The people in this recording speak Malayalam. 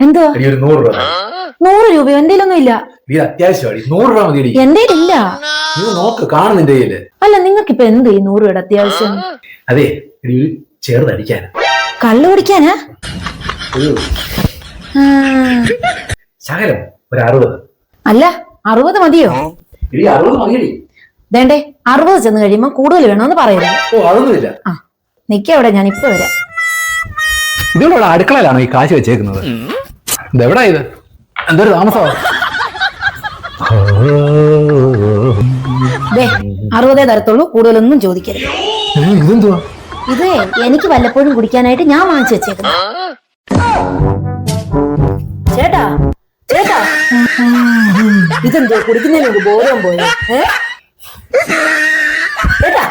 എന്തോ ഒരു നൂറ് രൂപ നൂറ് രൂപയോ? എന്തേലൊന്നും ഇല്ല. അത്യാവശ്യമാണ് നൂറ് രൂപ മതി എന്തേലില്ല. നീ നോക്ക് കാണുന്നിന്റെ കയ്യിൽ. അല്ല നിങ്ങൾക്ക് ഇപ്പൊ എന്ത് ഈ നൂറ് രൂപയുടെ അത്യാവശ്യം? അതെ എടി ചേർന്നടിക്കാൻ കള്ളു കുടിക്കാനാ? ഒരു ആ, ശകലം ഒരു അറുപത്. അല്ല അറുപത് മതിയോ? അറുപത് മതിയടി. വേണ്ടേ അറുപത് ചെന്ന് കഴിയുമ്പോ കൂടുതൽ വേണമെന്ന് പറയരുത്. ഓ അതൊന്നുമില്ല. ആ നിക്കവിടെ ഞാൻ ഇപ്പൊ വരാം. ഇതിവിടെ അടുക്കളയിലാണോ ഈ കാശ് വെച്ചേക്കുന്നത്? ഇതെവിടാ ഇത്? എന്തൊരു താമസമാണ് അറുപതേ തരത്തുള്ളൂ കൂടുതലൊന്നും ചോദിക്കരുത്. ഇത് ഇതെന്തുവാ? ഇതേ എനിക്ക് വല്ലപ്പോഴും കുടിക്കാനായിട്ട് ഞാൻ വാങ്ങിച്ചു വെച്ചേക്കുന്നു. ചേട്ടാ ചേട്ടാ. ഇതെന്തോ കുടിക്കുന്നതിന് ബോധം പോയോ? ഏട്ടാ ചേട്ടാ.